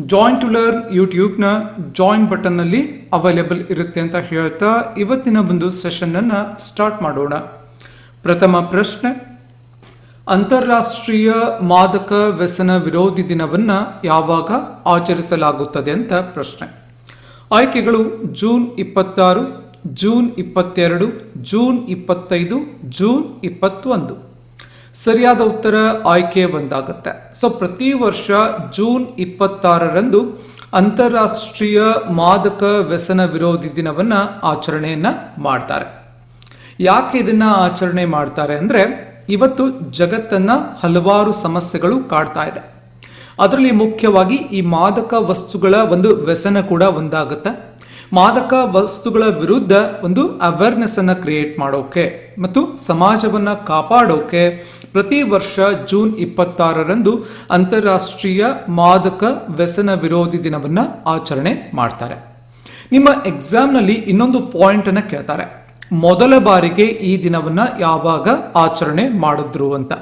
Joint to learn ಯೂಟ್ಯೂಬ್ನ join ಬಟನ್ನಲ್ಲಿ available ಇರುತ್ತೆ ಅಂತ ಹೇಳ್ತಾ ಇವತ್ತಿನ ಒಂದು ಸೆಷನನ್ನು ಸ್ಟಾರ್ಟ್ ಮಾಡೋಣ. ಪ್ರಥಮ ಪ್ರಶ್ನೆ. ಅಂತಾರಾಷ್ಟ್ರೀಯ ಮಾದಕ ವ್ಯಸನ ವಿರೋಧಿ ದಿನವನ್ನು ಯಾವಾಗ ಆಚರಿಸಲಾಗುತ್ತದೆ ಅಂತ ಪ್ರಶ್ನೆ. ಆಯ್ಕೆಗಳು ಜೂನ್ ಇಪ್ಪತ್ತಾರು, ಜೂನ್ ಇಪ್ಪತ್ತೆರಡು, ಜೂನ್ ಇಪ್ಪತ್ತೈದು, ಜೂನ್ ಇಪ್ಪತ್ತೊಂದು. ಸರಿಯಾದ ಉತ್ತರ ಆಯ್ಕೆ ಒಂದಾಗುತ್ತೆ. ಸೊ ಪ್ರತಿ ವರ್ಷ ಜೂನ್ ಇಪ್ಪತ್ತಾರರಂದು ಅಂತಾರಾಷ್ಟ್ರೀಯ ಮಾದಕ ವ್ಯಸನ ವಿರೋಧಿ ದಿನವನ್ನು ಆಚರಣೆಯನ್ನ ಮಾಡ್ತಾರೆ. ಯಾಕೆ ಇದನ್ನ ಆಚರಣೆ ಮಾಡ್ತಾರೆ ಅಂದ್ರೆ, ಇವತ್ತು ಜಗತ್ತನ್ನ ಹಲವಾರು ಸಮಸ್ಯೆಗಳು ಕಾಡ್ತಾ ಇದೆ. ಅದರಲ್ಲಿ ಮುಖ್ಯವಾಗಿ ಈ ಮಾದಕ ವಸ್ತುಗಳ ಒಂದು ವ್ಯಸನ ಕೂಡ ಒಂದಾಗುತ್ತೆ. ಮಾದಕ ವಸ್ತುಗಳ ವಿರುದ್ಧ ಒಂದು ಅವೇರ್ನೆಸ್ ಅನ್ನು ಕ್ರಿಯೇಟ್ ಮಾಡೋಕೆ ಮತ್ತು ಸಮಾಜವನ್ನ ಕಾಪಾಡೋಕೆ ಪ್ರತಿ ವರ್ಷ ಜೂನ್ ಇಪ್ಪತ್ತಾರರಂದು ಅಂತಾರಾಷ್ಟ್ರೀಯ ಮಾದಕ ವ್ಯಸನ ವಿರೋಧಿ ದಿನವನ್ನ ಆಚರಣೆ ಮಾಡ್ತಾರೆ. ನಿಮ್ಮ ಎಕ್ಸಾಮ್ನಲ್ಲಿ ಇನ್ನೊಂದು ಪಾಯಿಂಟ್ ಅನ್ನ ಕೇಳ್ತಾರೆ. ಮೊದಲ ಬಾರಿಗೆ ಈ ದಿನವನ್ನ ಯಾವಾಗ ಆಚರಣೆ ಮಾಡಿದ್ರು ಅಂತ.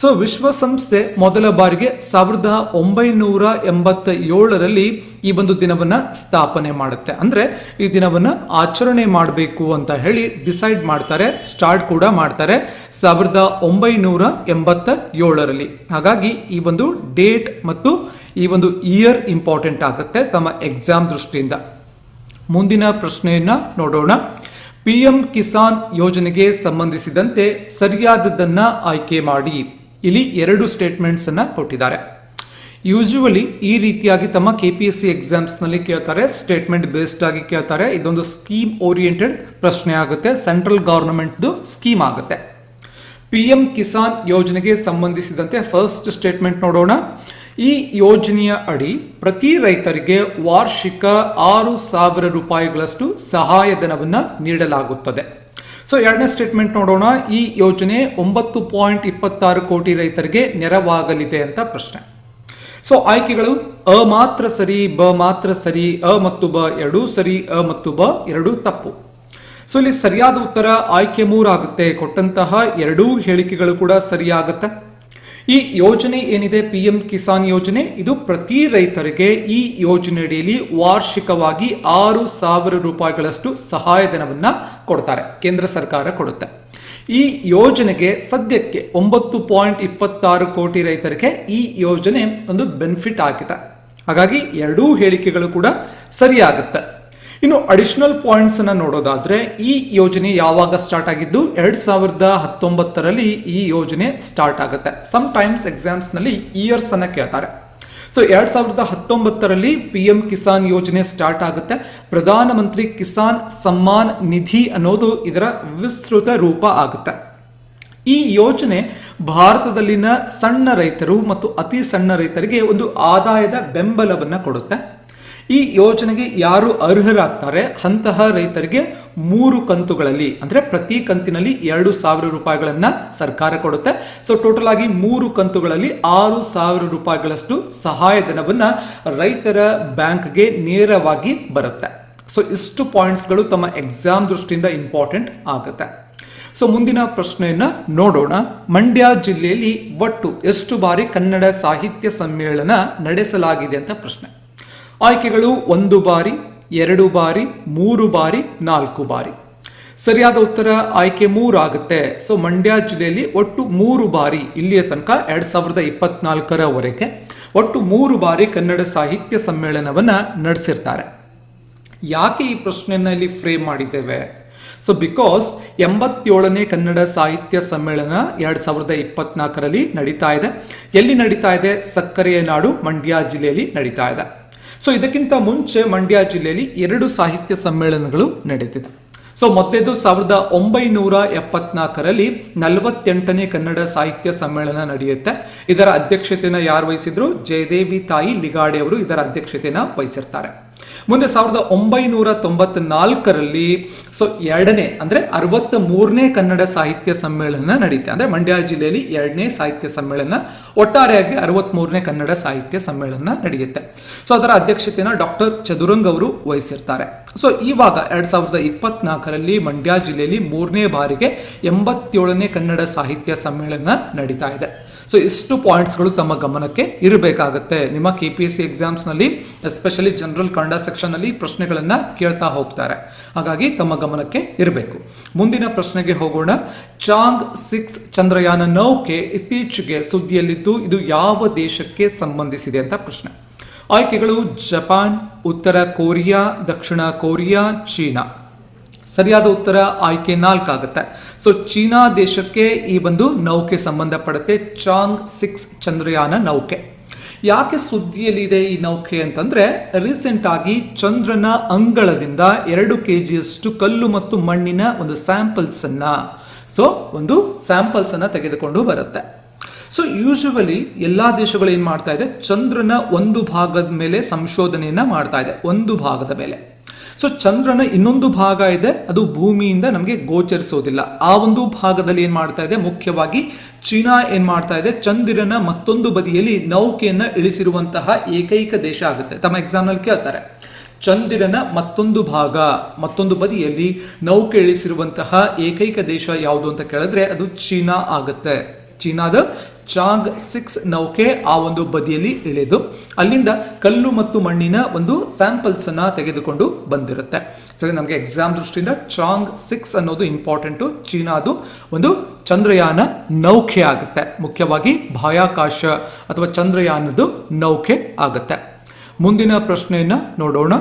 ಸೊ ವಿಶ್ವಸಂಸ್ಥೆ ಮೊದಲ ಬಾರಿಗೆ ಸಾವಿರದ ಒಂಬೈನೂರ ಎಂಬತ್ತ ಏಳರಲ್ಲಿ ಈ ಒಂದು ದಿನವನ್ನ ಸ್ಥಾಪನೆ ಮಾಡುತ್ತೆ. ಅಂದ್ರೆ ಈ ದಿನವನ್ನ ಆಚರಣೆ ಮಾಡಬೇಕು ಅಂತ ಹೇಳಿ ಡಿಸೈಡ್ ಮಾಡ್ತಾರೆ ಸ್ಟಾರ್ಟ್ ಕೂಡ ಮಾಡ್ತಾರೆ ಸಾವಿರದ ಒಂಬೈನೂರ ಎಂಬತ್ತ ಏಳರಲ್ಲಿ ಹಾಗಾಗಿ ಈ ಒಂದು ಡೇಟ್ ಮತ್ತು ಈ ಒಂದು ಇಯರ್ ಇಂಪಾರ್ಟೆಂಟ್ ಆಗುತ್ತೆ ತಮ್ಮ ಎಕ್ಸಾಮ್ ದೃಷ್ಟಿಯಿಂದ. ಮುಂದಿನ ಪ್ರಶ್ನೆಯನ್ನ ನೋಡೋಣ. ಪಿ ಎಂ ಕಿಸಾನ್ ಯೋಜನೆಗೆ ಸಂಬಂಧಿಸಿದಂತೆ ಸರಿಯಾದದ್ದನ್ನ ಆಯ್ಕೆ ಮಾಡಿ. ಇಲ್ಲಿ ಎರಡು ಸ್ಟೇಟ್ಮೆಂಟ್ಸ್ ಅನ್ನ ಕೊಟ್ಟಿದ್ದಾರೆ. ಯೂಶುವಲಿ ಈ ರೀತಿಯಾಗಿ ತಮ್ಮ ಕೆ ಪಿ ಎಸ್ ಸಿ ಎಕ್ಸಾಮ್ಸ್ನಲ್ಲಿ ಕೇಳ್ತಾರೆ ಸ್ಟೇಟ್ಮೆಂಟ್ ಬೇಸ್ಡ್ ಆಗಿ ಕೇಳ್ತಾರೆ. ಇದೊಂದು ಸ್ಕೀಮ್ ಓರಿಯೆಂಟೆಡ್ ಪ್ರಶ್ನೆ ಆಗುತ್ತೆ ಸೆಂಟ್ರಲ್ ಗೌರ್ಮೆಂಟ್ದು ಸ್ಕೀಮ್ ಆಗುತ್ತೆ. ಪಿ ಎಂ ಕಿಸಾನ್ ಯೋಜನೆಗೆ ಸಂಬಂಧಿಸಿದಂತೆ ಫಸ್ಟ್ ಸ್ಟೇಟ್ಮೆಂಟ್ ನೋಡೋಣ. ಈ ಯೋಜನೆಯ ಅಡಿ ಪ್ರತಿ ರೈತರಿಗೆ ವಾರ್ಷಿಕ ಆರು ಸಾವಿರ ರೂಪಾಯಿಗಳಷ್ಟು ಸಹಾಯಧನವನ್ನು ನೀಡಲಾಗುತ್ತದೆ. ಸೊ ಎರಡನೇ ಸ್ಟೇಟ್ಮೆಂಟ್ ನೋಡೋಣ. ಈ ಯೋಜನೆ ಒಂಬತ್ತು ಪಾಯಿಂಟ್ ಇಪ್ಪತ್ತಾರು ಕೋಟಿ ರೈತರಿಗೆ ನೆರವಾಗಲಿದೆ ಅಂತ ಪ್ರಶ್ನೆ. ಸೊ ಆಯ್ಕೆಗಳು ಅ ಮಾತ್ರ ಸರಿ, ಬ ಮಾತ್ರ ಸರಿ, ಅ ಮತ್ತು ಬ ಎರಡೂ ಸರಿ, ಅ ಮತ್ತು ಬ ಎರಡೂ ತಪ್ಪು. ಸೊ ಇಲ್ಲಿ ಸರಿಯಾದ ಉತ್ತರ ಆಯ್ಕೆ ಮೂರಾಗುತ್ತೆ. ಕೊಟ್ಟಂತಹ ಎರಡೂ ಹೇಳಿಕೆಗಳು ಕೂಡ ಸರಿಯಾಗುತ್ತೆ. ಈ ಯೋಜನೆ ಏನಿದೆ? ಪಿ ಎಂ ಕಿಸಾನ್ ಯೋಜನೆ. ಇದು ಪ್ರತಿ ರೈತರಿಗೆ ಈ ಯೋಜನೆಯಡಿಯಲ್ಲಿ ವಾರ್ಷಿಕವಾಗಿ ಆರು ಸಾವಿರ ರೂಪಾಯಿಗಳಷ್ಟು ಸಹಾಯಧನವನ್ನು ಕೊಡ್ತಾರೆ. ಕೇಂದ್ರ ಸರ್ಕಾರ ಕೊಡುತ್ತೆ. ಈ ಯೋಜನೆಗೆ ಸದ್ಯಕ್ಕೆ ಒಂಬತ್ತು ಪಾಯಿಂಟ್ ಇಪ್ಪತ್ತಾರು ಕೋಟಿ ರೈತರಿಗೆ ಈ ಯೋಜನೆ ಒಂದು ಬೆನಿಫಿಟ್ ಆಗಿದೆ. ಹಾಗಾಗಿ ಎರಡೂ ಹೇಳಿಕೆಗಳು ಕೂಡ ಸರಿಯಾಗುತ್ತೆ. ಇನ್ನು ಅಡಿಷನಲ್ ಪಾಯಿಂಟ್ಸ್ ಅನ್ನ ನೋಡೋದಾದ್ರೆ, ಈ ಯೋಜನೆ ಯಾವಾಗ ಸ್ಟಾರ್ಟ್ ಆಗಿದ್ದು, ಎರಡ್ ಸಾವಿರದ ಹತ್ತೊಂಬತ್ತರಲ್ಲಿ ಈ ಯೋಜನೆ ಸ್ಟಾರ್ಟ್ ಆಗುತ್ತೆ. ಸಮ್ ಟೈಮ್ಸ್ ಎಕ್ಸಾಮ್ಸ್ನಲ್ಲಿ ಇಯರ್ಸ್ ಅನ್ನ ಕೇಳ್ತಾರೆ. ಸೊ ಎರಡ್ ಸಾವಿರದ ಹತ್ತೊಂಬತ್ತರಲ್ಲಿ ಪಿ ಎಂ ಕಿಸಾನ್ ಯೋಜನೆ ಸ್ಟಾರ್ಟ್ ಆಗುತ್ತೆ. ಪ್ರಧಾನಮಂತ್ರಿ ಕಿಸಾನ್ ಸಮ್ಮಾನ್ ನಿಧಿ ಅನ್ನೋದು ಇದರ ವಿಸ್ತೃತ ರೂಪ ಆಗುತ್ತೆ. ಈ ಯೋಜನೆ ಭಾರತದಲ್ಲಿನ ಸಣ್ಣ ರೈತರು ಮತ್ತು ಅತಿ ಸಣ್ಣ ರೈತರಿಗೆ ಒಂದು ಆದಾಯದ ಬೆಂಬಲವನ್ನು ಕೊಡುತ್ತೆ. ಈ ಯೋಜನೆಗೆ ಯಾರು ಅರ್ಹರಾಗ್ತಾರೆ ಅಂತಹ ರೈತರಿಗೆ ಮೂರು ಕಂತುಗಳಲ್ಲಿ, ಅಂದ್ರೆ ಪ್ರತಿ ಕಂತಿನಲ್ಲಿ ಎರಡು ಸಾವಿರ ರೂಪಾಯಿಗಳನ್ನ ಸರ್ಕಾರ ಕೊಡುತ್ತೆ. ಸೊ ಟೋಟಲ್ ಆಗಿ ಮೂರು ಕಂತುಗಳಲ್ಲಿ ಆರು ಸಾವಿರ ರೂಪಾಯಿಗಳಷ್ಟು ಸಹಾಯಧನವನ್ನ ರೈತರ ಬ್ಯಾಂಕ್ಗೆ ನೇರವಾಗಿ ಬರುತ್ತೆ. ಸೊ ಇಷ್ಟು ಪಾಯಿಂಟ್ಸ್ಗಳು ತಮ್ಮ ಎಕ್ಸಾಮ್ ದೃಷ್ಟಿಯಿಂದ ಇಂಪಾರ್ಟೆಂಟ್ ಆಗುತ್ತೆ. ಸೊ ಮುಂದಿನ ಪ್ರಶ್ನೆಯನ್ನ ನೋಡೋಣ. ಮಂಡ್ಯ ಜಿಲ್ಲೆಯಲ್ಲಿ ಒಟ್ಟು ಎಷ್ಟು ಬಾರಿ ಕನ್ನಡ ಸಾಹಿತ್ಯ ಸಮ್ಮೇಳನ ನಡೆಸಲಾಗಿದೆ ಅಂತ ಪ್ರಶ್ನೆ. ಆಯ್ಕೆಗಳು ಒಂದು ಬಾರಿ, ಎರಡು ಬಾರಿ, ಮೂರು ಬಾರಿ, ನಾಲ್ಕು ಬಾರಿ. ಸರಿಯಾದ ಉತ್ತರ ಆಯ್ಕೆ ಮೂರು ಆಗುತ್ತೆ. ಸೊ ಮಂಡ್ಯ ಜಿಲ್ಲೆಯಲ್ಲಿ ಒಟ್ಟು ಮೂರು ಬಾರಿ, ಇಲ್ಲಿಯ ತನಕ ಎರಡ್ ಸಾವಿರದ ಇಪ್ಪತ್ನಾಲ್ಕರವರೆಗೆ ಒಟ್ಟು ಮೂರು ಬಾರಿ ಕನ್ನಡ ಸಾಹಿತ್ಯ ಸಮ್ಮೇಳನವನ್ನ ನಡೆಸಿರ್ತಾರೆ. ಯಾಕೆ ಈ ಪ್ರಶ್ನೆಯನ್ನು ಇಲ್ಲಿ ಫ್ರೇಮ್ ಮಾಡಿದ್ದೇವೆ? ಸೊ ಬಿಕಾಸ್ ಎಂಬತ್ತೇಳನೇ ಕನ್ನಡ ಸಾಹಿತ್ಯ ಸಮ್ಮೇಳನ ಎರಡ್ ಸಾವಿರದ ಇಪ್ಪತ್ನಾಲ್ಕರಲ್ಲಿ ನಡೀತಾ ಇದೆ. ಎಲ್ಲಿ ನಡೀತಾ ಇದೆ? ಸಕ್ಕರೆಯ ನಾಡು ಮಂಡ್ಯ ಜಿಲ್ಲೆಯಲ್ಲಿ ನಡೀತಾ ಇದೆ. ಸೊ ಇದಕ್ಕಿಂತ ಮುಂಚೆ ಮಂಡ್ಯ ಜಿಲ್ಲೆಯಲ್ಲಿ ಎರಡು ಸಾಹಿತ್ಯ ಸಮ್ಮೇಳನಗಳು ನಡೆದಿದೆ. ಸೊ ಮೊತ್ತೆದು ಸಾವಿರದ ಒಂಬೈನೂರ ಎಪ್ಪತ್ನಾಲ್ಕರಲ್ಲಿ ನಲವತ್ತೆಂಟನೇ ಕನ್ನಡ ಸಾಹಿತ್ಯ ಸಮ್ಮೇಳನ ನಡೆಯುತ್ತೆ. ಇದರ ಅಧ್ಯಕ್ಷತೆಯನ್ನು ಯಾರು ವಹಿಸಿದ್ರು? ಜಯದೇವಿ ತಾಯಿ ಲಿಗಾಡೆ ಅವರು ಇದರ ಅಧ್ಯಕ್ಷತೆಯನ್ನು ವಹಿಸಿರ್ತಾರೆ. ಮುಂದೆ ಸಾವಿರದ ಒಂಬೈನೂರ ತೊಂಬತ್ನಾಲ್ಕರಲ್ಲಿ ಸೊ ಎರಡನೇ, ಅಂದ್ರೆ ಅರವತ್ತ ಮೂರನೇ ಕನ್ನಡ ಸಾಹಿತ್ಯ ಸಮ್ಮೇಳನ ನಡೆಯುತ್ತೆ ಅಂದ್ರೆ ಮಂಡ್ಯ ಜಿಲ್ಲೆಯಲ್ಲಿ ಎರಡನೇ ಸಾಹಿತ್ಯ ಸಮ್ಮೇಳನ, ಒಟ್ಟಾರೆಯಾಗಿ ಅರವತ್ತ್ ಮೂರನೇ ಕನ್ನಡ ಸಾಹಿತ್ಯ ಸಮ್ಮೇಳನ ನಡೆಯುತ್ತೆ. ಸೊ ಅದರ ಅಧ್ಯಕ್ಷತೆಯನ್ನು ಡಾಕ್ಟರ್ ಚದುರಂಗ್ ಅವರು ವಹಿಸಿರ್ತಾರೆ. ಸೊ ಇವಾಗ ಎರಡ್ ಸಾವಿರದ ಇಪ್ಪತ್ನಾಲ್ಕರಲ್ಲಿ ಮಂಡ್ಯ ಜಿಲ್ಲೆಯಲ್ಲಿ ಮೂರನೇ ಬಾರಿಗೆ ಎಂಬತ್ತೇಳನೇ ಕನ್ನಡ ಸಾಹಿತ್ಯ ಸಮ್ಮೇಳನ ನಡೀತಾ ಇದೆ. ಸೊ ಇಷ್ಟು ಪಾಯಿಂಟ್ಸ್ಗಳು ತಮ್ಮ ಗಮನಕ್ಕೆ ಇರಬೇಕಾಗತ್ತೆ. ನಿಮ್ಮ ಕೆ ಪಿ ಎಸ್ ಸಿ ಎಕ್ಸಾಮ್ಸ್ನಲ್ಲಿ ಎಸ್ಪೆಷಲಿ ಜನರಲ್ ಕನ್ನಡ ಸೆಕ್ಷನ್ನಲ್ಲಿ ಪ್ರಶ್ನೆಗಳನ್ನು ಕೇಳ್ತಾ ಹೋಗ್ತಾರೆ. ಹಾಗಾಗಿ ತಮ್ಮ ಗಮನಕ್ಕೆ ಇರಬೇಕು. ಮುಂದಿನ ಪ್ರಶ್ನೆಗೆ ಹೋಗೋಣ. ಚಾಂಗ್ ಸಿಕ್ಸ್ ಚಂದ್ರಯಾನ ನೌಕೆ ಇತ್ತೀಚೆಗೆ ಸುದ್ದಿಯಲ್ಲಿದ್ದು, ಇದು ಯಾವ ದೇಶಕ್ಕೆ ಸಂಬಂಧಿಸಿದೆ ಅಂತ ಪ್ರಶ್ನೆ. ಆಯ್ಕೆಗಳು ಜಪಾನ್, ಉತ್ತರ ಕೊರಿಯಾ, ದಕ್ಷಿಣ ಕೊರಿಯಾ, ಚೀನಾ. ಸರಿಯಾದ ಉತ್ತರ ಆಯ್ಕೆ ನಾಲ್ಕಾಗುತ್ತೆ. ಸೊ ಚೀನಾ ದೇಶಕ್ಕೆ ಈ ಒಂದು ನೌಕೆ ಸಂಬಂಧಪಡುತ್ತೆ. ಚಾಂಗ್ ಸಿಕ್ಸ್ ಚಂದ್ರಯಾನ ನೌಕೆ. ಯಾಕೆ ಸುದ್ದಿಯಲ್ಲಿದೆ ಈ ನೌಕೆ ಅಂತಂದ್ರೆ ರೀಸೆಂಟ್ ಆಗಿ ಚಂದ್ರನ ಅಂಗಳದಿಂದ ಎರಡು ಕೆ ಜಿಯಷ್ಟು ಕಲ್ಲು ಮತ್ತು ಮಣ್ಣಿನ ಒಂದು ಸ್ಯಾಂಪಲ್ಸ್ ಅನ್ನ ಸೊ ಒಂದು ಸ್ಯಾಂಪಲ್ಸ್ ಅನ್ನ ತೆಗೆದುಕೊಂಡು ಬರುತ್ತೆ. ಸೊ ಯೂಶುವಲಿ ಎಲ್ಲಾ ದೇಶಗಳು ಏನ್ ಮಾಡ್ತಾ ಇದೆ? ಚಂದ್ರನ ಒಂದು ಭಾಗದ ಮೇಲೆ ಸಂಶೋಧನೆಯನ್ನ ಮಾಡ್ತಾ ಇದೆ. ಒಂದು ಭಾಗದ ಮೇಲೆ. ಸೊ ಚಂದ್ರನ ಇನ್ನೊಂದು ಭಾಗ ಇದೆ. ಅದು ಭೂಮಿಯಿಂದ ನಮಗೆ ಗೋಚರಿಸೋದಿಲ್ಲ. ಆ ಒಂದು ಭಾಗದಲ್ಲಿ ಏನ್ ಮಾಡ್ತಾ ಇದೆ? ಮುಖ್ಯವಾಗಿ ಚೀನಾ ಏನ್ ಮಾಡ್ತಾ ಇದೆ? ಚಂದಿರನ ಮತ್ತೊಂದು ಬದಿಯಲ್ಲಿ ನೌಕೆಯನ್ನ ಇಳಿಸಿರುವಂತಹ ಏಕೈಕ ದೇಶ ಆಗುತ್ತೆ. ತಮ್ಮ ಎಕ್ಸಾಮ್ನಲ್ಲಿ ಕೇಳ್ತಾರೆ. ಚಂದಿರನ ಮತ್ತೊಂದು ಭಾಗ, ಮತ್ತೊಂದು ಬದಿಯಲ್ಲಿ ನೌಕೆ ಇಳಿಸಿರುವಂತಹ ಏಕೈಕ ದೇಶ ಯಾವುದು ಅಂತ ಕೇಳಿದ್ರೆ ಅದು ಚೀನಾ ಆಗುತ್ತೆ. ಚೀನಾದ ಚಾಂಗ್ ಸಿಕ್ಸ್ ನೌಕೆ ಆ ಒಂದು ಬದಿಯಲ್ಲಿ ಇಳಿದು ಅಲ್ಲಿಂದ ಕಲ್ಲು ಮತ್ತು ಮಣ್ಣಿನ ಒಂದು ಸ್ಯಾಂಪಲ್ಸ್ ಅನ್ನ ತೆಗೆದುಕೊಂಡು ಬಂದಿರುತ್ತೆ. ಸೊ ನಮಗೆ ಎಕ್ಸಾಮ್ ದೃಷ್ಟಿಯಿಂದ ಚಾಂಗ್ ಸಿಕ್ಸ್ ಅನ್ನೋದು ಇಂಪಾರ್ಟೆಂಟು ಚೀನಾದು ಒಂದು ಚಂದ್ರಯಾನ ನೌಕೆ ಆಗುತ್ತೆ. ಮುಖ್ಯವಾಗಿ ಬಾಹ್ಯಾಕಾಶ ಅಥವಾ ಚಂದ್ರಯಾನದ ನೌಕೆ ಆಗುತ್ತೆ. ಮುಂದಿನ ಪ್ರಶ್ನೆಯನ್ನ ನೋಡೋಣ.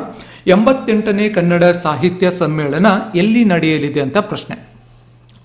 ಎಂಬತ್ತೆಂಟನೇ ಕನ್ನಡ ಸಾಹಿತ್ಯ ಸಮ್ಮೇಳನ ಎಲ್ಲಿ ನಡೆಯಲಿದೆ ಅಂತ ಪ್ರಶ್ನೆ.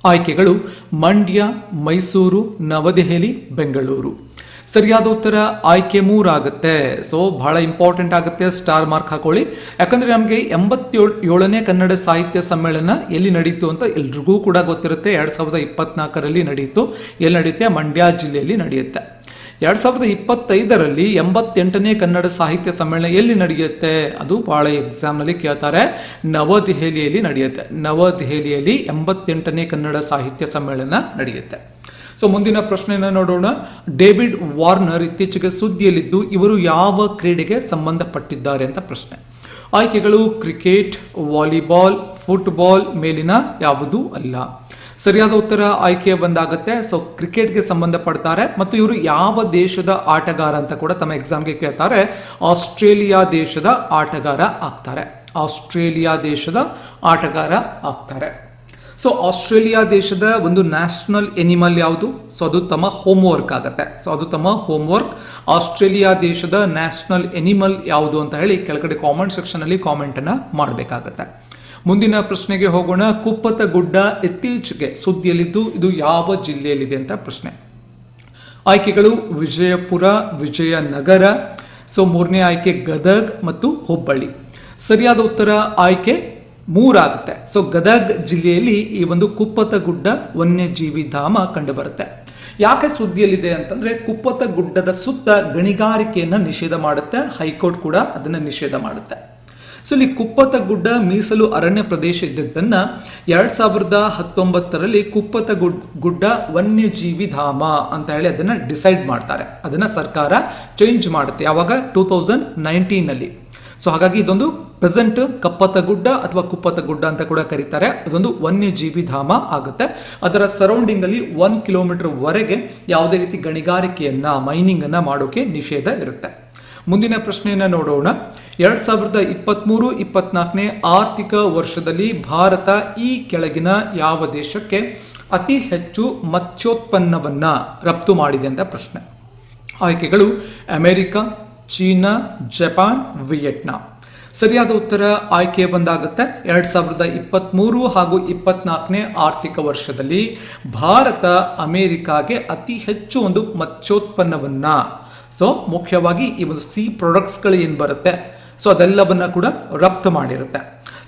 ಆಯ್ಕೆಗಳು ಮಂಡ್ಯ, ಮೈಸೂರು, ನವದೆಹಲಿ, ಬೆಂಗಳೂರು. ಸರಿಯಾದ ಉತ್ತರ ಆಯ್ಕೆ ಮೂರಾಗುತ್ತೆ. ಸೊ ಬಹಳ ಇಂಪಾರ್ಟೆಂಟ್ ಆಗುತ್ತೆ. ಸ್ಟಾರ್ ಮಾರ್ಕ್ ಹಾಕೊಳ್ಳಿ. ಯಾಕಂದ್ರೆ ನಮಗೆ ಎಂಬತ್ತೇಳು, ಏಳನೇ ಕನ್ನಡ ಸಾಹಿತ್ಯ ಸಮ್ಮೇಳನ ಎಲ್ಲಿ ನಡೀತು ಅಂತ ಎಲ್ರಿಗೂ ಕೂಡ ಗೊತ್ತಿರುತ್ತೆ. ಎರಡು ಸಾವಿರದ ಇಪ್ಪತ್ನಾಲ್ಕರಲ್ಲಿ ನಡೆಯಿತು ಎಲ್ಲಿ ನಡೆಯುತ್ತೆ ಮಂಡ್ಯ ಜಿಲ್ಲೆಯಲ್ಲಿ ನಡೆಯುತ್ತೆ. ಎರಡ್ ಸಾವಿರದ ಇಪ್ಪತ್ತೈದರಲ್ಲಿ ಎಂಬತ್ತೆಂಟನೇ ಕನ್ನಡ ಸಾಹಿತ್ಯ ಸಮ್ಮೇಳನ ಎಲ್ಲಿ ನಡೆಯುತ್ತೆ? ಅದು ಬಹಳ ಎಕ್ಸಾಮ್ನಲ್ಲಿ ಕೇಳ್ತಾರೆ. ನವದೆಹಲಿಯಲ್ಲಿ ನಡೆಯುತ್ತೆ. ನವದೆಹಲಿಯಲ್ಲಿ ಎಂಬತ್ತೆಂಟನೇ ಕನ್ನಡ ಸಾಹಿತ್ಯ ಸಮ್ಮೇಳನ ನಡೆಯುತ್ತೆ. ಸೊ ಮುಂದಿನ ಪ್ರಶ್ನೆಯನ್ನು ನೋಡೋಣ. ಡೇವಿಡ್ ವಾರ್ನರ್ ಇತ್ತೀಚೆಗೆ ಸುದ್ದಿಯಲ್ಲಿದ್ದು, ಇವರು ಯಾವ ಕ್ರೀಡೆಗೆ ಸಂಬಂಧಪಟ್ಟಿದ್ದಾರೆ ಅಂತ ಪ್ರಶ್ನೆ. ಆಯ್ಕೆಗಳು ಕ್ರಿಕೆಟ್, ವಾಲಿಬಾಲ್, ಫುಟ್ಬಾಲ್ ಮೇಲಿನ ಯಾವುದೂ ಅಲ್ಲ. ಸರಿಯಾದ ಉತ್ತರ ಆಯ್ಕೆ ಬಂದಾಗುತ್ತೆ. ಸೊ ಕ್ರಿಕೆಟ್ಗೆ ಸಂಬಂಧಪಡ್ತಾರೆ. ಮತ್ತು ಇವರು ಯಾವ ದೇಶದ ಆಟಗಾರ ಅಂತ ಕೂಡ ತಮ್ಮ ಎಕ್ಸಾಮ್ಗೆ ಕೇಳ್ತಾರೆ. ಆಸ್ಟ್ರೇಲಿಯಾ ದೇಶದ ಆಟಗಾರ ಆಗ್ತಾರೆ. ಆಸ್ಟ್ರೇಲಿಯಾ ದೇಶದ ಆಟಗಾರ ಆಗ್ತಾರೆ. ಸೊ ಆಸ್ಟ್ರೇಲಿಯಾ ದೇಶದ ಒಂದು ನ್ಯಾಷನಲ್ ಎನಿಮಲ್ ಯಾವುದು? ಸೊ ಅದು ತಮ್ಮ ಹೋಮ್ವರ್ಕ್ ಆಗುತ್ತೆ. ಸೊ ಅದು ತಮ್ಮ ಹೋಮ್ವರ್ಕ್ ಆಸ್ಟ್ರೇಲಿಯಾ ದೇಶದ ನ್ಯಾಷನಲ್ ಎನಿಮಲ್ ಯಾವುದು ಅಂತ ಹೇಳಿ ಕೆಳಗಡೆ ಕಾಮೆಂಟ್ ಸೆಕ್ಷನಲ್ಲಿ ಕಾಮೆಂಟನ್ನು ಮಾಡಬೇಕಾಗತ್ತೆ. ಮುಂದಿನ ಪ್ರಶ್ನೆಗೆ ಹೋಗೋಣ. ಕುಪ್ಪತ ಗುಡ್ಡ ಇತ್ತೀಚೆಗೆ ಸುದ್ದಿಯಲ್ಲಿದ್ದು, ಇದು ಯಾವ ಜಿಲ್ಲೆಯಲ್ಲಿದೆ ಅಂತ ಪ್ರಶ್ನೆ. ಆಯ್ಕೆಗಳು ವಿಜಯಪುರ, ವಿಜಯನಗರ, ಸೊ ಮೂರನೇ ಆಯ್ಕೆ ಗದಗ್ ಮತ್ತು ಹುಬ್ಬಳ್ಳಿ. ಸರಿಯಾದ ಉತ್ತರ ಆಯ್ಕೆ ಮೂರಾಗುತ್ತೆ. ಸೊ ಗದಗ್ ಜಿಲ್ಲೆಯಲ್ಲಿ ಈ ಒಂದು ಕುಪ್ಪತ ಗುಡ್ಡ ವನ್ಯಜೀವಿ ಧಾಮ ಕಂಡುಬರುತ್ತೆ. ಯಾಕೆ ಸುದ್ದಿಯಲ್ಲಿದೆ ಅಂತಂದ್ರೆ ಕುಪ್ಪತ ಗುಡ್ಡದ ಸುತ್ತ ಗಣಿಗಾರಿಕೆಯನ್ನು ನಿಷೇಧ ಮಾಡುತ್ತೆ. ಹೈಕೋರ್ಟ್ ಕೂಡ ಅದನ್ನ ನಿಷೇಧ ಮಾಡುತ್ತೆ. ಸೊ ಇಲ್ಲಿ ಕುಪ್ಪತ ಗುಡ್ಡ ಮೀಸಲು ಅರಣ್ಯ ಪ್ರದೇಶ ಇದ್ದದ್ದನ್ನ ಎರಡ್ ಸಾವಿರದ ಹತ್ತೊಂಬತ್ತರಲ್ಲಿ ಕುಪ್ಪತ ಗುಡ್ ಗುಡ್ಡ ವನ್ಯಜೀವಿ ಧಾಮ ಅಂತ ಹೇಳಿ ಅದನ್ನ ಡಿಸೈಡ್ ಮಾಡ್ತಾರೆ. ಅದನ್ನ ಸರ್ಕಾರ ಚೇಂಜ್ ಮಾಡುತ್ತೆ ಯಾವಾಗ? Two thousand ನೈನ್ಟೀನಲ್ಲಿ. ಸೊ ಹಾಗಾಗಿ ಇದೊಂದು ಪ್ರೆಸೆಂಟ್ ಕಪ್ಪತ ಗುಡ್ಡ ಅಥವಾ ಕುಪ್ಪತ ಗುಡ್ಡ ಅಂತ ಕೂಡ ಕರೀತಾರೆ. ಅದೊಂದು ವನ್ಯಜೀವಿ ಧಾಮ ಆಗುತ್ತೆ. ಅದರ ಸರೌಂಡಿಂಗ್ ಅಲ್ಲಿ ಒನ್ ಕಿಲೋಮೀಟರ್ ವರೆಗೆ ಯಾವುದೇ ರೀತಿ ಗಣಿಗಾರಿಕೆಯನ್ನ ಮೈನಿಂಗ್ ಅನ್ನ ಮಾಡೋಕೆ ನಿಷೇಧ ಇರುತ್ತೆ. ಮುಂದಿನ ಪ್ರಶ್ನೆಯನ್ನ ನೋಡೋಣ. ಎರಡ್ ಸಾವಿರದ ಇಪ್ಪತ್ತ್ಮೂರು ಇಪ್ಪತ್ನಾಲ್ಕನೇ ಆರ್ಥಿಕ ವರ್ಷದಲ್ಲಿ ಭಾರತ ಈ ಕೆಳಗಿನ ಯಾವ ದೇಶಕ್ಕೆ ಅತಿ ಹೆಚ್ಚು ಮತ್ಸ್ಯೋತ್ಪನ್ನವನ್ನ ರಫ್ತು ಮಾಡಿದೆ ಅಂತ ಪ್ರಶ್ನೆ. ಆಯ್ಕೆಗಳು ಅಮೆರಿಕ, ಚೀನಾ, ಜಪಾನ್, ವಿಯೆಟ್ನಾಂ. ಸರಿಯಾದ ಉತ್ತರ ಆಯ್ಕೆ ಬಂದಾಗುತ್ತೆ ಎರಡ್ ಸಾವಿರದ ಇಪ್ಪತ್ತ್ಮೂರು ಹಾಗೂ ಇಪ್ಪತ್ನಾಲ್ಕನೇ ಆರ್ಥಿಕ ವರ್ಷದಲ್ಲಿ ಭಾರತ ಅಮೆರಿಕಾಗೆ ಅತಿ ಹೆಚ್ಚು ಒಂದು ಮತ್ಸ್ಯೋತ್ಪನ್ನವನ್ನ ಸೊ ಮುಖ್ಯವಾಗಿ ಈ ಒಂದು ಸಿ ಪ್ರಾಡಕ್ಟ್ಸ್ಗಳು ಏನು ಬರುತ್ತೆ? ಸೊ ಅದೆಲ್ಲವನ್ನ ಕೂಡ ರಫ್ತು ಮಾಡಿರುತ್ತೆ.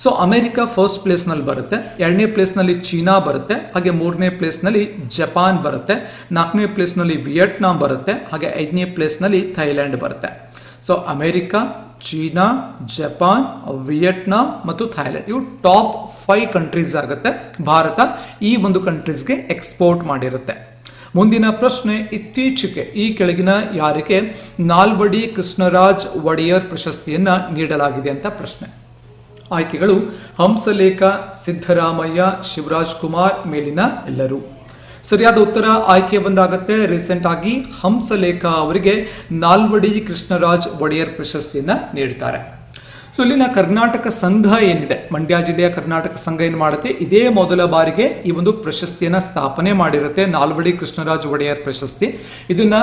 ಸೊ ಅಮೆರಿಕ ಫಸ್ಟ್ ಪ್ಲೇಸ್ನಲ್ಲಿ ಬರುತ್ತೆ, ಎರಡನೇ ಪ್ಲೇಸ್ನಲ್ಲಿ ಚೀನಾ ಬರುತ್ತೆ, ಹಾಗೆ ಮೂರನೇ ಪ್ಲೇಸ್ನಲ್ಲಿ ಜಪಾನ್ ಬರುತ್ತೆ, ನಾಲ್ಕನೇ ಪ್ಲೇಸ್ನಲ್ಲಿ ವಿಯೆಟ್ನಾಂ ಬರುತ್ತೆ, ಹಾಗೆ ಐದನೇ ಪ್ಲೇಸ್ನಲ್ಲಿ ಥೈಲ್ಯಾಂಡ್ ಬರುತ್ತೆ. So America, China, Japan, Vietnam ಮತ್ತು ಥೈಲ್ಯಾಂಡ್ ಇವು ಟಾಪ್ ಫೈವ್ ಕಂಟ್ರೀಸ್ ಆಗುತ್ತೆ. ಭಾರತ ಈ ಒಂದು ಕಂಟ್ರೀಸ್ಗೆ ಎಕ್ಸ್ಪೋರ್ಟ್ ಮಾಡಿರುತ್ತೆ. ಮುಂದಿನ ಪ್ರಶ್ನೆ ಇತ್ತೀಚೆಗೆ ಈ ಕೆಳಗಿನ ಯಾರಿಗೆ ನಾಲ್ವಡಿ ಕೃಷ್ಣರಾಜ್ ಒಡೆಯರ್ ಪ್ರಶಸ್ತಿಯನ್ನ ನೀಡಲಾಗಿದೆ ಅಂತ ಪ್ರಶ್ನೆ. ಆಯ್ಕೆಗಳು ಹಂಸಲೇಖ, ಸಿದ್ದರಾಮಯ್ಯ, ಶಿವರಾಜ್ ಕುಮಾರ್ ಮೇಲಿನ ಎಲ್ಲರೂ. ಸರಿಯಾದ ಉತ್ತರ ಆಯ್ಕೆ ಬಂದಾಗತ್ತೆ. ರೀಸೆಂಟ್ ಆಗಿ ಹಂಸಲೇಖ ಅವರಿಗೆ ನಾಲ್ವಡಿ ಕೃಷ್ಣರಾಜ್ ಒಡೆಯರ್ ಪ್ರಶಸ್ತಿಯನ್ನ ನೀಡ್ತಾರೆ. ಸೊ ಇಲ್ಲಿನ ಕರ್ನಾಟಕ ಸಂಘ ಏನಿದೆ? ಮಂಡ್ಯ ಜಿಲ್ಲೆಯ ಕರ್ನಾಟಕ ಸಂಘ ಏನು ಮಾಡುತ್ತೆ? ಇದೇ ಮೊದಲ ಬಾರಿಗೆ ಈ ಒಂದು ಪ್ರಶಸ್ತಿಯನ್ನ ಸ್ಥಾಪನೆ ಮಾಡಿರುತ್ತೆ. ನಾಲ್ವಡಿ ಕೃಷ್ಣರಾಜ್ ಒಡೆಯರ್ ಪ್ರಶಸ್ತಿ. ಇದನ್ನ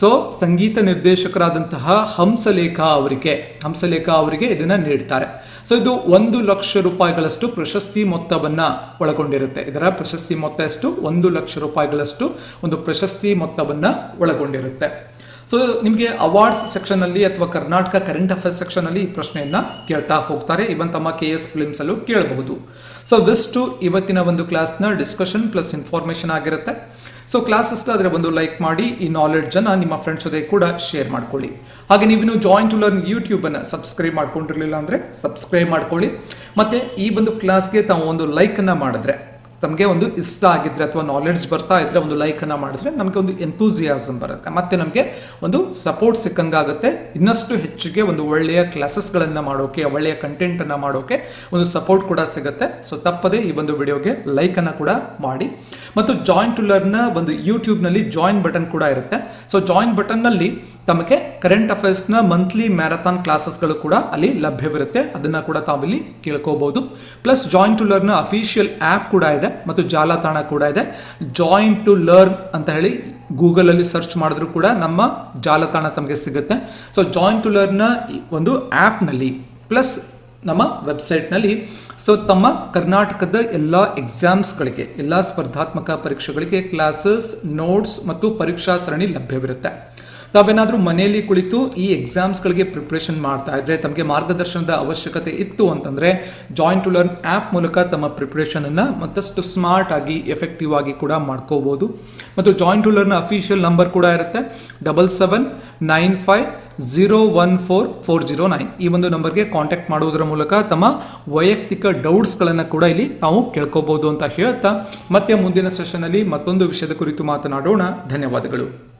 ಸೊ ಸಂಗೀತ ನಿರ್ದೇಶಕರಾದಂತಹ ಹಂಸಲೇಖ ಅವರಿಗೆ ಹಂಸಲೇಖ ಅವರಿಗೆ ಇದನ್ನ ನೀಡ್ತಾರೆ. ಸೊ ಇದು ಒಂದು ಲಕ್ಷ ರೂಪಾಯಿಗಳಷ್ಟು ಪ್ರಶಸ್ತಿ ಮೊತ್ತವನ್ನ ಒಳಗೊಂಡಿರುತ್ತೆ. ಇದರ ಪ್ರಶಸ್ತಿ ಮೊತ್ತ ಎಷ್ಟು? ಒಂದು ಲಕ್ಷ ರೂಪಾಯಿಗಳಷ್ಟು ಒಂದು ಪ್ರಶಸ್ತಿ ಮೊತ್ತವನ್ನ ಒಳಗೊಂಡಿರುತ್ತೆ. ಸೊ ನಿಮಗೆ ಅವಾರ್ಡ್ಸ್ ಸೆಕ್ಷನ್ ಅಲ್ಲಿ ಅಥವಾ ಕರ್ನಾಟಕ ಕರೆಂಟ್ ಅಫೇರ್ಸ್ ಸೆಕ್ಷನ್ ಅಲ್ಲಿ ಈ ಪ್ರಶ್ನೆಯನ್ನ ಕೇಳ್ತಾ ಹೋಗ್ತಾರೆ. ಇವನ್ ತಮ್ಮ ಕೆ ಎಸ್ ಫಿಲಿಮ್ಸಲ್ಲೂ ಕೇಳಬಹುದು. ಸೊ ವಿಸ್ಟ್ ಇವತ್ತಿನ ಒಂದು ಕ್ಲಾಸ್ನ ಡಿಸ್ಕಷನ್ ಪ್ಲಸ್ ಇನ್ಫಾರ್ಮೇಷನ್ ಆಗಿರುತ್ತೆ. ಸೊ ಕ್ಲಾಸ್ ಇಷ್ಟ ಆದರೆ ಒಂದು ಲೈಕ್ ಮಾಡಿ, ಈ ನಾಲೆಡ್ಜ್ ಅನ್ನ ನಿಮ್ಮ ಫ್ರೆಂಡ್ಸ್ ಜೊತೆ ಕೂಡ ಶೇರ್ ಮಾಡ್ಕೊಳ್ಳಿ. ಹಾಗೆ ನೀವು ಜಾಯಿನ್ ಟು ಲರ್ನ್ ಯೂಟ್ಯೂಬನ್ನು ಸಬ್ಸ್ಕ್ರೈಬ್ ಮಾಡ್ಕೊಂಡಿರ್ಲಿಲ್ಲ ಅಂದ್ರೆ ಸಬ್ಸ್ಕ್ರೈಬ್ ಮಾಡ್ಕೊಳ್ಳಿ. ಮತ್ತೆ ಈ ಒಂದು ಕ್ಲಾಸ್ಗೆ ತಾವು ಒಂದು ಲೈಕ್ ಅನ್ನ ಮಾಡಿದ್ರೆ ತಮಗೆ ಒಂದು ಇಷ್ಟ ಆಗಿದ್ರೆ ಅಥವಾ ನಾಲೆಡ್ಜ್ ಬರ್ತಾ ಇದ್ರೆ ಒಂದು ಲೈಕ್ ಅನ್ನ ಮಾಡಿದ್ರೆ ನಮಗೆ ಒಂದು ಎಂತೂಸಿಯಾಸಮ್ ಬರುತ್ತೆ. ಮತ್ತೆ ನಮಗೆ ಒಂದು ಸಪೋರ್ಟ್ ಸಿಕ್ಕಂಗಾಗುತ್ತೆ. ಇನ್ನಷ್ಟು ಹೆಚ್ಚಿಗೆ ಒಂದು ಒಳ್ಳೆಯ ಕ್ಲಾಸಸ್ಗಳನ್ನು ಮಾಡೋಕೆ, ಒಳ್ಳೆಯ ಕಂಟೆಂಟನ್ನು ಮಾಡೋಕೆ ಒಂದು ಸಪೋರ್ಟ್ ಕೂಡ ಸಿಗುತ್ತೆ. ಸೊ ತಪ್ಪದೆ ಈ ಒಂದು ವಿಡಿಯೋಗೆ ಲೈಕ್ ಅನ್ನ ಕೂಡ ಮಾಡಿ. ಮತ್ತು ಜಾಯಿನ್ ಟು ಲರ್ನ್ ಒಂದು ಯೂಟ್ಯೂಬ್ನಲ್ಲಿ ಜಾಯಿನ್ ಬಟನ್ ಕೂಡ ಇರುತ್ತೆ. ಸೊ ಜಾಯಿನ್ ಬಟನ್ನಲ್ಲಿ ತಮಗೆ ಕರೆಂಟ್ ಅಫೇರ್ಸ್ನ ಮಂತ್ಲಿ ಮ್ಯಾರಥಾನ್ ಕ್ಲಾಸಸ್ಗಳು ಕೂಡ ಅಲ್ಲಿ ಲಭ್ಯವಿರುತ್ತೆ. ಅದನ್ನ ಕೂಡ ತಾವಿಲ್ಲಿ ಕೇಳ್ಕೋಬಹುದು plus join to learn official app ಕೂಡ ಇದೆ ಮತ್ತು ಜಾಲತಾಣ ಕೂಡ ಇದೆ. ಜಾಯಿನ್ ಟು ಲರ್ನ್ ಅಂತ ಹೇಳಿ ಗೂಗಲ್ ಅಲ್ಲಿ ಸರ್ಚ್ ಮಾಡಿದ್ರು ಕೂಡ ನಮ್ಮ ಜಾಲತಾಣ ತಮಗೆ ಸಿಗುತ್ತೆ. ಸೊ ಜಾಯಿನ್ ಟು ಲರ್ನ್ ಒಂದು ಆ್ಯಪ್ನಲ್ಲಿ ಪ್ಲಸ್ ನಮ್ಮ ವೆಬ್ಸೈಟ್ನಲ್ಲಿ ಸೊ ತಮ್ಮ ಕರ್ನಾಟಕದ ಎಲ್ಲ ಎಕ್ಸಾಮ್ಸ್ಗಳಿಗೆ ಎಲ್ಲ ಸ್ಪರ್ಧಾತ್ಮಕ ಪರೀಕ್ಷೆಗಳಿಗೆ ಕ್ಲಾಸಸ್ ನೋಟ್ಸ್ ಮತ್ತು ಪರೀಕ್ಷಾ ಸರಣಿ ಲಭ್ಯವಿರುತ್ತೆ. ತಾವೇನಾದರೂ ಮನೆಯಲ್ಲಿ ಕುಳಿತು ಈ ಎಕ್ಸಾಮ್ಸ್ಗಳಿಗೆ ಪ್ರಿಪ್ರೇಷನ್ ಮಾಡ್ತಾ ಇದ್ರೆ, ತಮಗೆ ಮಾರ್ಗದರ್ಶನದ ಅವಶ್ಯಕತೆ ಇತ್ತು ಅಂತಂದರೆ ಜಾಯಿನ್ ಟು ಲರ್ನ್ ಆ್ಯಪ್ ಮೂಲಕ ತಮ್ಮ ಪ್ರಿಪ್ರೇಷನನ್ನು ಮತ್ತಷ್ಟು ಸ್ಮಾರ್ಟ್ ಆಗಿ ಎಫೆಕ್ಟಿವ್ ಆಗಿ ಕೂಡ ಮಾಡ್ಕೋಬೋದು. ಮತ್ತು join to learn official number ಕೂಡ ಇರುತ್ತೆ double seven nine five zero one four four zero nine ಈ ಒಂದು ನಂಬರ್ಗೆ ಕಾಂಟ್ಯಾಕ್ಟ್ ಮಾಡುವುದರ ಮೂಲಕ ತಮ್ಮ ವೈಯಕ್ತಿಕ ಡೌಟ್ಸ್ಗಳನ್ನು ಕೂಡ ಇಲ್ಲಿ ನಾವು ಕೇಳ್ಕೋಬಹುದು ಅಂತ ಹೇಳ್ತಾ ಮತ್ತೆ ಮುಂದಿನ ಸೆಷನ್ ಅಲ್ಲಿ ಮತ್ತೊಂದು ವಿಷಯದ ಕುರಿತು ಮಾತನಾಡೋಣ. ಧನ್ಯವಾದಗಳು.